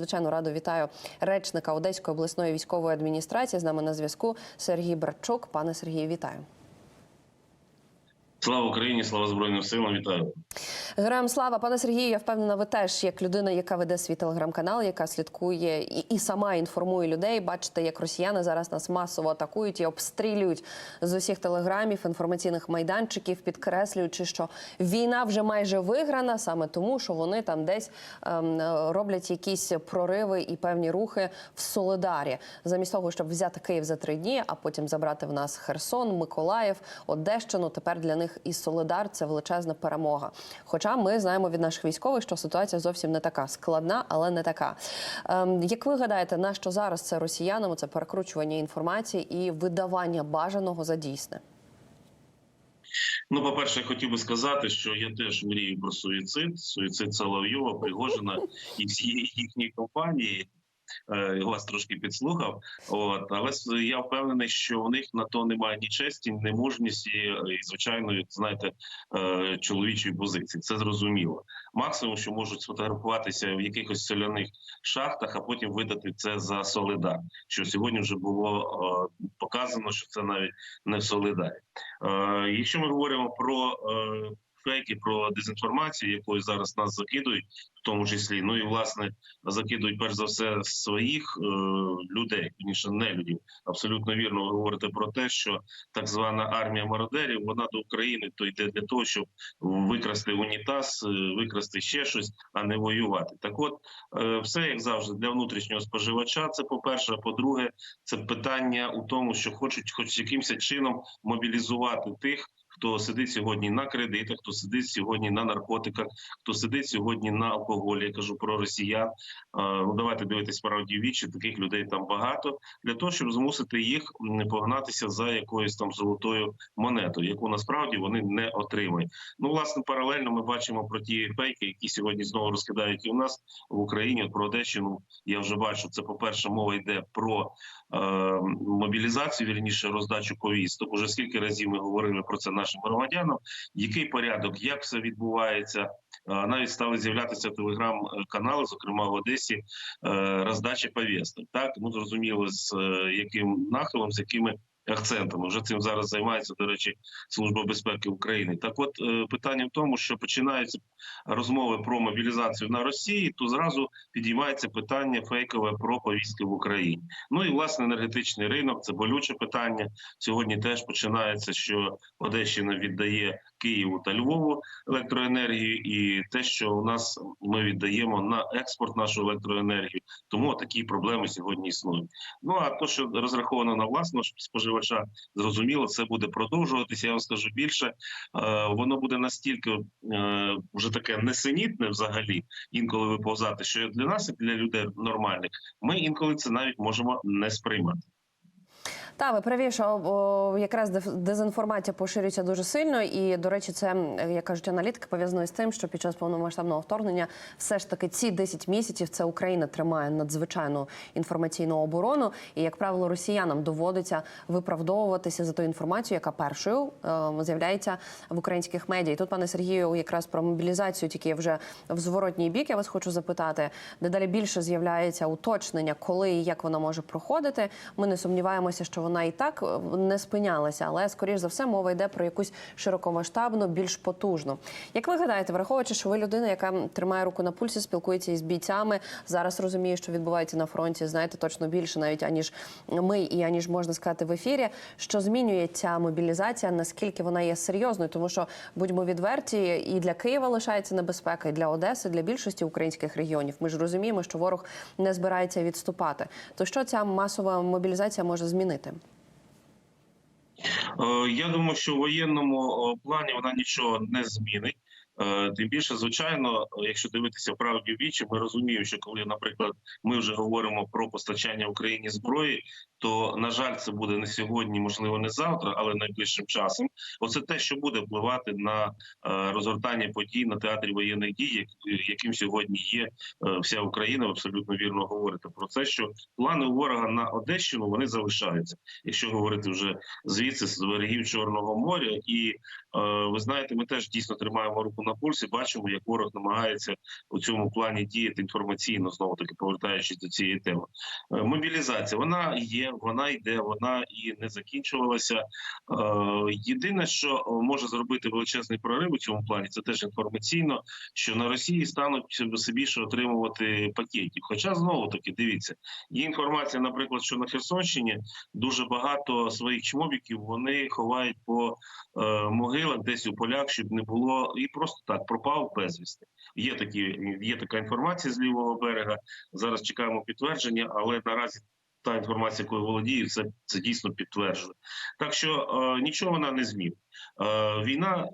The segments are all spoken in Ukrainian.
Звичайно, радо вітаю речника Одеської обласної військової адміністрації. З нами на зв'язку Сергій Братчук. Пане Сергію, вітаю. Слава Україні, слава Збройним силам, вітаю. Героям слава, пане Сергію. Я впевнена, ви теж як людина, яка веде свій телеграм-канал, яка слідкує і, і сама інформує людей. Бачите, як росіяни зараз нас масово атакують і обстрілюють з усіх телеграмів, інформаційних майданчиків, підкреслюючи, що війна вже майже виграна, саме тому, що вони там десь ем, роблять якісь прориви і певні рухи в Солидарі, замість того, щоб взяти Київ за три дні, а потім забрати в нас Херсон, Миколаїв, Одещину. Тепер для них і Солидар це величезна перемога. Хоча ми знаємо від наших військових, що ситуація зовсім не така складна, але не така. Ем, як ви гадаєте, на що зараз це росіянам? Це перекручування інформації і видавання бажаного за дійсне? Ну, по-перше, я хотів би сказати, що я теж мрію про суїцид, суїцид Соловйова, Пригожина і всієї їхньої компанії. Е, вас трошки підслухав, от але я впевнений, що у них на то немає ні честі, ні мужності і звичайної, знаєте, е, чоловічої позиції. Це зрозуміло. Максимум, що можуть сфотографуватися в якихось соляних шахтах, а потім видати це за солидар. Що сьогодні вже було е, показано, що це навіть не в солидарі. Е, Якщо ми говоримо про е, фейки, про дезінформацію, якою зараз нас закидують, в тому числі, ну і власне закидують перш за все своїх е, людей, ніж не людей. Абсолютно вірно ви говорите про те, що так звана армія мародерів вона до України то йде для того, щоб викрасти унітаз, е, викрасти ще щось, а не воювати. Так, от е, все як завжди для внутрішнього споживача. Це по перше. А по-друге, це питання у тому, що хочуть, хоч якимось чином мобілізувати тих. Хто сидить сьогодні на кредитах, хто сидить сьогодні на наркотиках, хто сидить сьогодні на алкоголі. Я кажу про росіян. Ну давайте дивитись справді в вічі. Таких людей там багато для того, щоб змусити їх м, погнатися за якоюсь там золотою монетою, яку насправді вони не отримають. Ну власне, паралельно ми бачимо про ті фейки, які сьогодні знову розкидають і у нас в Україні. От Про Одещину я вже бачу. Це по перше, мова йде про е, мобілізацію, вірніше роздачу повісток. Уже скільки разів ми говорили про це нашим громадянам. Який порядок, як все відбувається? Е, Навіть стали з'являтися телеграм-канали, зокрема в Одесі, е, роздача повісток. Так ну зрозуміло, з е, яким нахилом, з якими акцентами. Вже цим зараз займається, до речі, Служба безпеки України. Так, от е, питання в тому, що починаються розмови про мобілізацію на Росії, то зразу підіймається питання фейкове про повістки в Україні. Ну і власне енергетичний ринок це болюче питання. Сьогодні теж починається, що Одещина віддає Києву та Львову електроенергію, і те, що у нас ми віддаємо на експорт нашу електроенергію. Тому такі проблеми сьогодні існують. Ну а то, що розраховано на власного споживача, зрозуміло, це буде продовжуватися. Я вам скажу більше, е, воно буде настільки е, вже таке несенітне взагалі, інколи виповзати, що для нас, як для людей нормальних, ми інколи це навіть можемо не сприймати. Та ви праві, що якраз дезінформація поширюється дуже сильно, і до речі, це як кажуть аналітики пов'язано з тим, що під час повномасштабного вторгнення все ж таки ці 10 місяців це Україна тримає надзвичайну інформаційну оборону, і як правило, росіянам доводиться виправдовуватися за ту інформацію, яка першою е, з'являється в українських медіа. І тут, пане Сергію, якраз про мобілізацію, тільки вже в зворотній бік. Я вас хочу запитати, дедалі більше з'являється уточнення, коли і як вона може проходити. Ми не сумніваємося, що вона і так е, не спинялася, але скоріш за все мова йде про якусь широкомасштабну, більш потужну. Як ви гадаєте, враховуючи, що ви людина, яка тримає руку на пульсі, спілкується із бійцями, зараз розуміє, що відбувається на фронті, знаєте точно більше, навіть аніж ми і аніж можна сказати в ефірі, що змінює ця мобілізація, наскільки вона є серйозною, тому що будьмо відверті, і для Києва лишається небезпека, і для Одеси, для більшості українських регіонів. Ми ж розуміємо, що ворог не збирається відступати. То що ця масова мобілізація може змінити? Е, Я думаю, що в воєнному е, плані вона нічого не змінить. Е, Тим більше, звичайно, якщо дивитися правді в вічі, ми розуміємо, що коли, наприклад, ми вже говоримо про постачання Україні зброї, то на жаль, це буде не сьогодні, можливо, не завтра, але найближчим часом. Оце те, що буде впливати на е, розгортання подій на театрі воєнних дій, яким сьогодні є е, вся Україна. Абсолютно вірно говорите про це, що плани ворога на Одещину вони залишаються. Якщо говорити вже звідси з берегів Чорного моря, і ви знаєте, ми теж дійсно тримаємо руку на пульсі. Бачимо, як ворог намагається у цьому плані діяти інформаційно, знову таки повертаючись до цієї теми. Е, Мобілізація вона є, вона йде, вона і не закінчувалася. Е, Єдине, що е, може зробити величезний прорив у цьому плані, це теж інформаційно, що на Росії стануть все більше отримувати пакетів. Хоча знову таки дивіться, є інформація, наприклад, що на Херсонщині дуже багато своїх чмобіків вони ховають по е, могилах, десь у полях, щоб не було і просто так пропав безвісти. Є такі, є така інформація з лівого берега. Зараз чекаємо підтвердження, але наразі та інформація, якою володію, це, це дійсно підтверджує. Так що е, нічого вона не змінить. Е, війна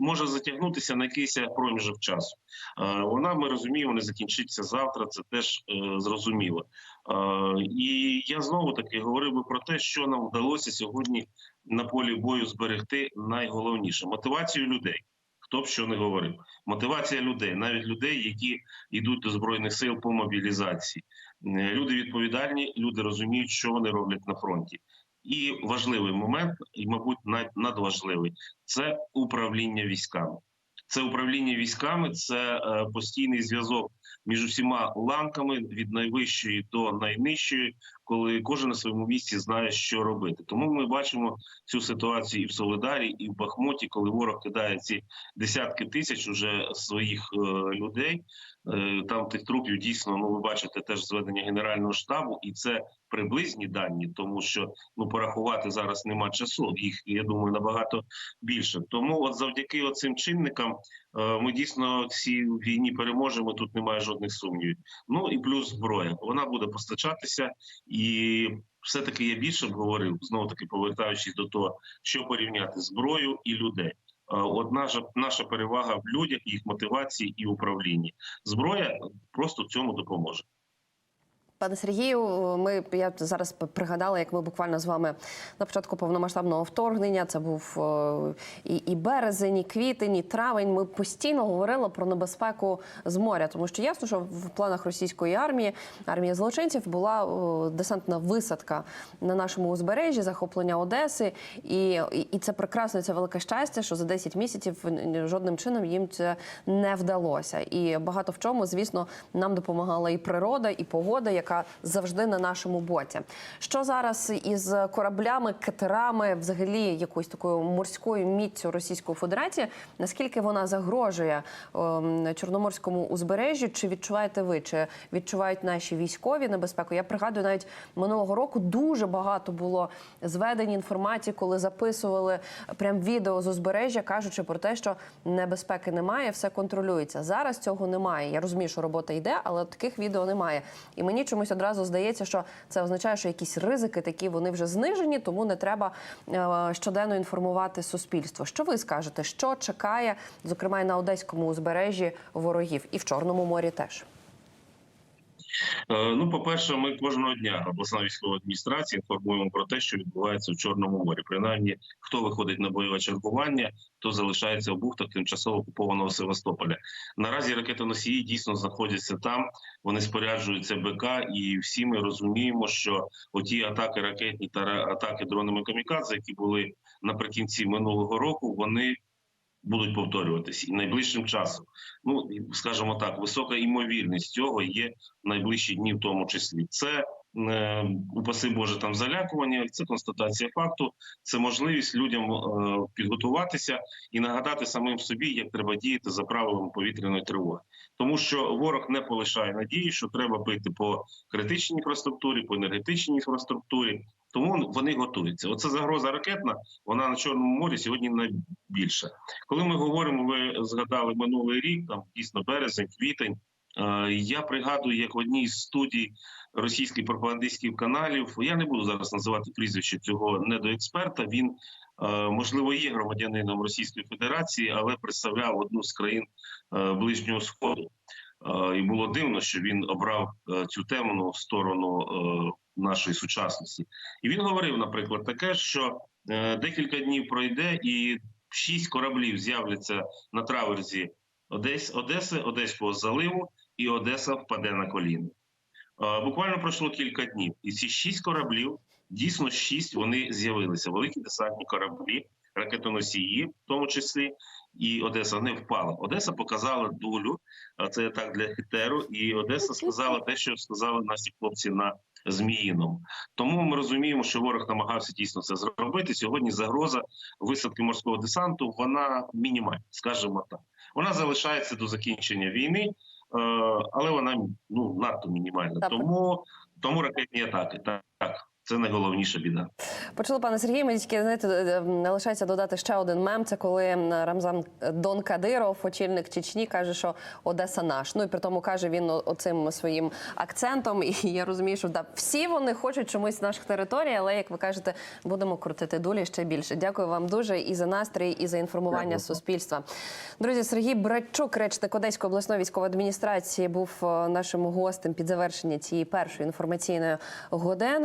може затягнутися на якийсь проміжок часу. Е, вона ми розуміємо, не закінчиться завтра. Це теж е, зрозуміло. Е, і я знову таки говорив би про те, що нам вдалося сьогодні на полі бою зберегти найголовніше мотивацію людей. Хто б що не говорив, мотивація людей, навіть людей, які йдуть до збройних сил по мобілізації. Люди відповідальні, люди розуміють, що вони роблять на фронті. І важливий момент, і, мабуть, над- надважливий це управління військами. Це управління військами, це е, постійний зв'язок між усіма ланками від найвищої до найнижчої, коли кожен на своєму місці знає, що робити. Тому ми бачимо цю ситуацію і в Солидарі, і в Бахмуті, коли ворог кидає ці десятки тисяч уже своїх е, людей. Е, там тих трупів дійсно ну ви бачите теж зведення генерального штабу, і це приблизні дані, тому що ну порахувати зараз нема часу. Їх я думаю набагато більше. Тому, от завдяки оцим чинникам, е, ми дійсно цій війні переможемо. Тут немає жодних сумнівів. Ну і плюс зброя. Вона буде постачатися, і все таки я більше б говорив знову таки повертаючись до того, що порівняти зброю і людей. Е, От наша наша перевага в людях, їх мотивації і управлінні. Зброя просто в цьому допоможе. Пане Сергію, ми я зараз пригадала, як ми буквально з вами на початку повномасштабного вторгнення. Це був е, і, і березень, і квітень, і травень. Ми постійно говорили про небезпеку з моря, тому що ясно, що в планах російської армії армії злочинців була е, десантна висадка на нашому узбережжі, захоплення Одеси, і, і це прекрасно, це велике щастя, що за 10 місяців жодним чином їм це не вдалося. І багато в чому, звісно, нам допомагала і природа, і погода, яка завжди на нашому боці. Що зараз із кораблями, катерами, взагалі якоюсь такою морською міцю Російської Федерації? Наскільки вона загрожує ем, чорноморському узбережжю? Чи відчуваєте ви? Чи відчувають наші військові небезпеку? Я пригадую, навіть минулого року дуже багато було зведень інформації, коли записували прям відео з узбережжя, кажучи про те, що небезпеки немає, все контролюється. Зараз цього немає. Я розумію, що робота йде, але таких відео немає. І мені чомусь одразу здається, що це означає, що якісь ризики такі вони вже знижені, тому не треба е, щоденно інформувати суспільство. Що ви скажете? Що чекає, зокрема, і на одеському узбережжі ворогів, і в Чорному морі теж? Е, Ну, по-перше, ми кожного дня обласна військова адміністрація інформуємо про те, що відбувається в Чорному морі. Принаймні, хто виходить на бойове чергування, хто залишається в бухтах тимчасово окупованого Севастополя. Наразі ракетоносії дійсно знаходяться там. Вони споряджуються БК, і всі ми розуміємо, що оті атаки ракетні та атаки дронами камікадзе, які були наприкінці минулого року, вони будуть повторюватися і найближчим часом. Ну скажімо так, висока імовірність цього є в найближчі дні, в тому числі. Це е, упаси Боже там залякування, це констатація факту, це можливість людям е, підготуватися і нагадати самим собі, як треба діяти за правилами повітряної тривоги, тому що ворог не полишає надії, що треба бити по критичній інфраструктурі, по енергетичній інфраструктурі. Тому вони готуються. Оце загроза ракетна. Вона на чорному морі сьогодні найбільша. Коли ми говоримо, ви згадали минулий рік, там дійсно березень, квітень. е, Я пригадую, як в одній з студій російських пропагандистських каналів, я не буду зараз називати прізвище цього недоексперта. Він е, можливо є громадянином Російської Федерації, але представляв одну з країн е, ближнього сходу. І було дивно, що він обрав цю темну сторону нашої сучасності. І він говорив, наприклад, таке, що е, декілька днів пройде, і шість кораблів з'являться на траверзі Одес, Одеси, Одеського заливу, і Одеса впаде на коліна. Е, Буквально пройшло кілька днів, і ці шість кораблів, дійсно шість, вони з'явилися. Великі десантні кораблі. ракетоносії, в тому числі, і Одеса не впала. Одеса показала долю, а це так для хітеру, і Одеса сказала те, що сказали наші хлопці на Зміїному. Тому ми розуміємо, що ворог намагався дійсно це зробити. Сьогодні загроза висадки морського десанту вона мінімальна, скажімо так. Вона залишається до закінчення війни, е, але вона ну надто мінімальна. Тому тому ракетні атаки. Так, так це найголовніша біда. Почули пане Сергій. Мені тільки знаєте, е, лишається додати ще один мем. Це коли Рамзан Дон Кадиров, очільник Чечні, каже, що Одеса наш. Ну і при тому каже він оцим своїм акцентом. І я розумію, що да, всі вони хочуть чомусь наших територій, але як ви кажете, будемо крутити дулі ще більше. Дякую вам дуже і за настрій, і за інформування Дякую. суспільства. Друзі, Сергій Братчук, речник Одеської обласної військової адміністрації, був е, нашим гостем під завершення цієї першої інформаційної години.